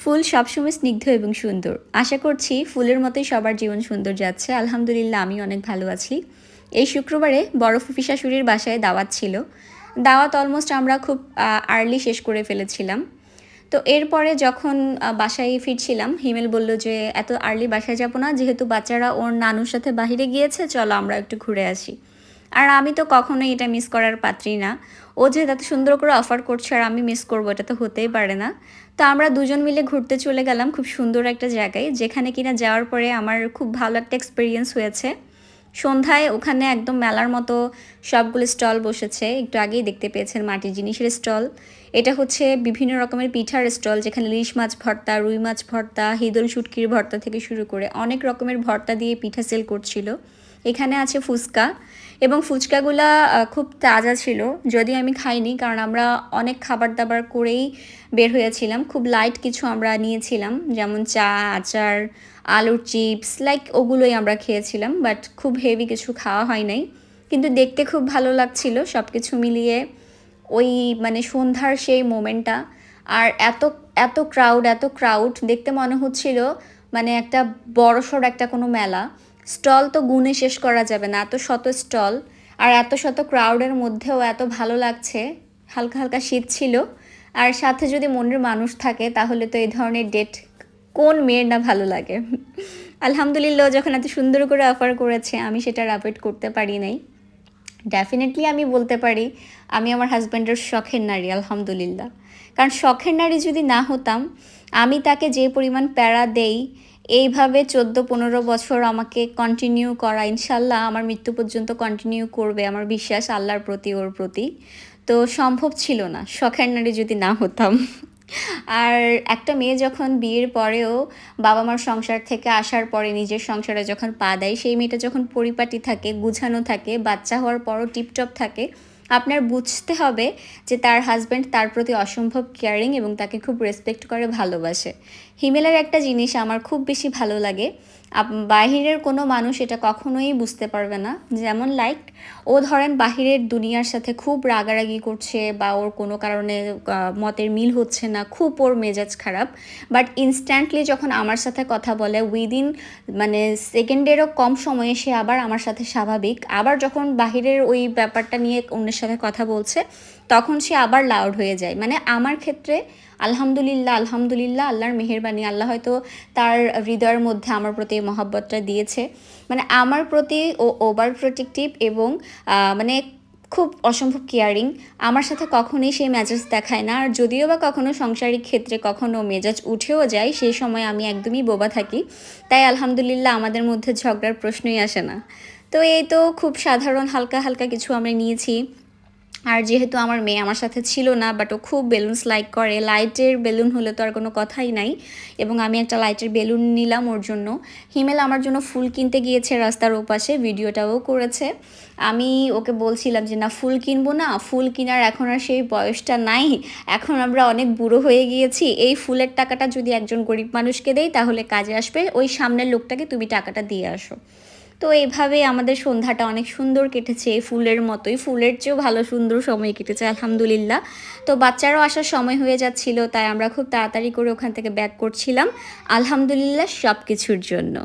ফুল সবসময় স্নিগ্ধ এবং সুন্দর। আশা করছি ফুলের মতোই সবার জীবন সুন্দর যাচ্ছে। আলহামদুলিল্লাহ আমি অনেক ভালো আছি। এই শুক্রবারে বড় ফুফি শাশুড়ির বাসায় দাওয়াত ছিল। দাওয়াত অলমোস্ট আমরা খুব আর্লি শেষ করে ফেলেছিলাম। তো এরপরে যখন বাসায় ফিরছিলাম, হিমেল বলল যে, এত আর্লি বাসায় যাব না, যেহেতু বাচ্চারা ওর নানুর সাথে বাইরে গিয়েছে, চলো আমরা একটু ঘুরে আসি। আর আমি তো কখনোই এটা মিস করার পাত্রী না। ও যে এত সুন্দর করে অফার করছে আর আমি মিস করব, এটা তো হতেই পারে না। তো আমরা দুজন মিলে ঘুরতে চলে গেলাম খুব সুন্দর একটা জায়গায়, যেখানে কিনা যাওয়ার পরে আমার খুব ভালো একটা এক্সপিরিয়েন্স হয়েছে। সন্ধ্যায় ওখানে একদম মেলার মতো সবগুলো স্টল বসেছে, একটু আগেই দেখতে পেয়েছেন মাটির জিনিসের স্টল। এটা হচ্ছে বিভিন্ন রকমের পিঠার স্টল, যেখানে ইলিশ মাছ ভর্তা, রুই মাছ ভর্তা, হিদল শুটকির ভর্তা থেকে শুরু করে অনেক রকমের ভর্তা দিয়ে পিঠা সেল করছিল। এখানে আছে ফুচকা এবং ফুচকাগুলা খুব তাজা ছিল যদি আমি খাইনি কারণ আমরা অনেক খাবার দাবার করেই বের হয়েছিলাম। খুব লাইট কিছু আমরা নিয়েছিলাম, যেমন চা, আচার, আলুর চিপস লাইক ওগুলোই আমরা খেয়েছিলাম বাট খুব হেভি কিছু খাওয়া হয় নাই। কিন্তু দেখতে খুব ভালো লাগছিল সব কিছু মিলিয়ে ওই মানে সন্ধ্যার সেই মোমেন্টটা। আর এত এত ক্রাউড এত ক্রাউড দেখতে মনে হচ্ছিল মানে একটা বড়সড় একটা কোনো মেলা। স্টল তো গুণে শেষ করা যাবে না, এত শত স্টল আর এত শত ক্রাউডের মধ্যেও এত ভালো লাগছে। হালকা হালকা শীত ছিল। আর সাথে যদি মনের মানুষ থাকে, তাহলে তো এই ধরনের ডেট কোন মেয়ের না ভালো লাগে? আলহামদুলিল্লাহ, যখন এত সুন্দর করে অফার করেছে, আমি সেটা অ্যাভয়েড করতে পারি নাই। ডেফিনেটলি আমি বলতে পারি, আমি আমার হাজব্যান্ডের শখের নারী, আলহামদুলিল্লাহ। কারণ শখের নারী যদি না হতাম, আমি তাকে যে পরিমাণ প্যারা দেই এইভাবে চোদ্দ, পনেরো বছর আমাকে কন্টিনিউ করা, ইনশাল্লাহ আমার মৃত্যু পর্যন্ত কন্টিনিউ করবে আমার বিশ্বাস আল্লাহর প্রতি, ওর প্রতি। তো সম্ভব ছিল না, শখের নারী যদি না হতাম। আর একটা মেয়ে যখন বিয়ের পরেও বাবা মার সংসার থেকে আসার পরে নিজের সংসারে যখন পা দেয়, সেই মেয়েটা যখন পরিপাটি থাকে, গুছানো থাকে, বাচ্চা হওয়ার পরও টিপটপ থাকে আপনার বুঝতে হবে যে তার হাজব্যান্ড তার প্রতি অসম্ভব কেয়ারিং এবং তাকে খুব রেসপেক্ট করে, ভালোবাসে। হিমেলার একটা জিনিস আমার খুব বেশি ভালো লাগে বাহিরের কোনো মানুষ এটা কখনোই বুঝতে পারবে না। যেমন লাইক ও ধরেন বাহিরের দুনিয়ার সাথে খুব রাগারাগি করছে বা ওর কোনো কারণে মতের মিল হচ্ছে না, খুব ওর মেজাজ খারাপ। বাট ইনস্ট্যান্টলি যখন আমার সাথে কথা বলে উইদিন মানে সেকেন্ডেরও কম সময়ে সে আবার আমার সাথে স্বাভাবিক। আবার যখন বাহিরের ওই ব্যাপারটা নিয়ে অন্যের সাথে কথা বলছে, তখন সে আবার লাউড হয়ে যায়। মানে আমার ক্ষেত্রে আলহামদুলিল্লাহ আলহামদুলিল্লাহ, আল্লাহর মেহেরবানি। আল্লাহ হয়তো তার হৃদয়ের মধ্যে আমার প্রতি মহাব্বতটা দিয়েছে। মানে আমার প্রতি ও ওভার প্রোটেক্টিভ এবং মানে খুব অসম্ভব কেয়ারিং। আমার সাথে কখনোই সেই মেজাজ দেখায় না। আর যদিও বা কখনো সংসারিক ক্ষেত্রে কখনো মেজাজ উঠেও যায় সেই সময় আমি একদমই বোবা থাকি। তাই আলহামদুলিল্লাহ আমাদের মধ্যে ঝগড়ার প্রশ্নই আসে না। তো এই তো খুব সাধারণ, হালকা হালকা কিছু আমরা নিয়েছি। আর যেহেতু আমার মেয়ে আমার সাথে ছিল না বাট ও খুব বেলুনস লাইক করে। লাইটের বেলুন হলে তো আর কোনো কথাই নাই। এবং আমি একটা লাইটের বেলুন নিলাম ওর জন্য। হিমেল আমার জন্য ফুল কিনতে গিয়েছে রাস্তার ওপাশে, ভিডিওটাও করেছে। আমি ওকে বলছিলাম যে, না, ফুল কিনবো না। ফুল কেনার এখন আর সেই বয়সটা নাই। এখন আমরা অনেক বুড়ো হয়ে গিয়েছি। এই ফুলের টাকাটা যদি একজন গরিব মানুষকে দেই তাহলে কাজে আসবে। ওই সামনের লোকটাকে তুমি টাকাটা দিয়ে আসো। তো এভাবে আমাদের সন্ধ্যাটা অনেক সুন্দর কেটেছে ফুলের মতোই। ফুলের চেয়েও ভালো সুন্দর সময় কেটেছে, আলহামদুলিল্লাহ। তো বাচ্চারাও আসার সময় হয়ে যাচ্ছিল, তাই আমরা খুব তাড়াতাড়ি করে ওখান থেকে ব্যাক করছিলাম। আলহামদুলিল্লাহ সব কিছুর জন্য।